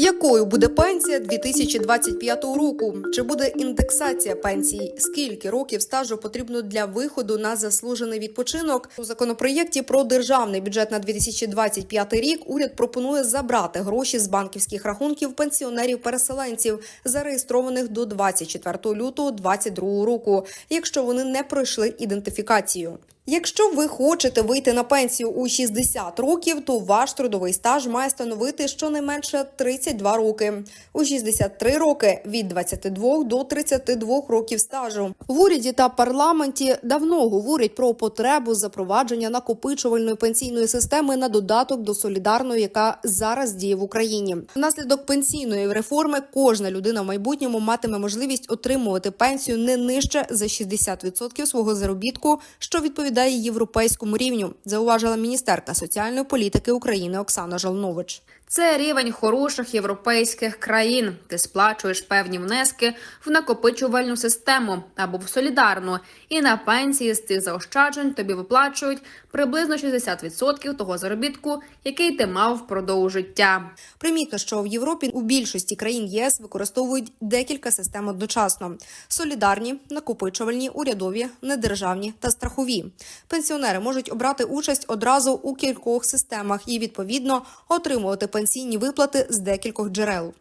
Якою буде пенсія 2025 року? Чи буде індексація пенсій? Скільки років стажу потрібно для виходу на заслужений відпочинок? У законопроєкті про державний бюджет на 2025 рік уряд пропонує забрати гроші з банківських рахунків пенсіонерів-переселенців, зареєстрованих до 24 лютого 2022 року, якщо вони не пройшли ідентифікацію. Якщо ви хочете вийти на пенсію у 60 років, то ваш трудовий стаж має становити щонайменше 32 роки. У 63 роки від 22 до 32 років стажу. В уряді та парламенті давно говорять про потребу запровадження накопичувальної пенсійної системи на додаток до солідарної, яка зараз діє в Україні. Внаслідок пенсійної реформи кожна людина в майбутньому матиме можливість отримувати пенсію не нижче за 60% свого заробітку, що відповідає європейському рівню, зауважила міністерка соціальної політики України Оксана Жолнович. Це рівень хороших європейських країн. Ти сплачуєш певні внески в накопичувальну систему або в солідарну, і на пенсії з цих заощаджень тобі виплачують приблизно 60% того заробітку, який ти мав впродовж життя. Примітно, що в Європі у більшості країн ЄС використовують декілька систем одночасно: солідарні, накопичувальні, урядові, недержавні та страхові. Пенсіонери можуть обрати участь одразу у кількох системах і відповідно отримувати пенсійні виплати з декількох джерел.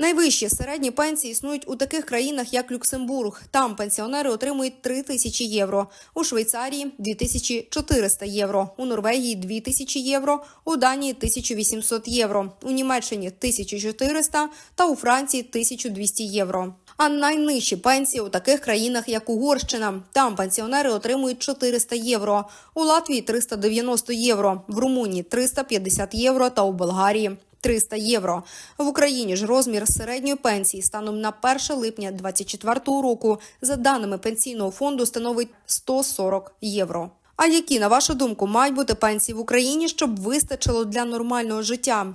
Найвищі середні пенсії існують у таких країнах, як Люксембург. Там пенсіонери отримують 3 тисячі євро, у Швейцарії – 2400 євро, у Норвегії – 2000 євро, у Данії – 1800 євро, у Німеччині – 1400 та у Франції – 1200 євро. А найнижчі пенсії у таких країнах, як Угорщина. Там пенсіонери отримують 400 євро, у Латвії – 390 євро, в Румунії – 350 євро та у Болгарії – 300 євро. В Україні ж розмір середньої пенсії станом на 1 липня 2024 року за даними пенсійного фонду становить 140 євро. А які, на вашу думку, мають бути пенсії в Україні, щоб вистачило для нормального життя?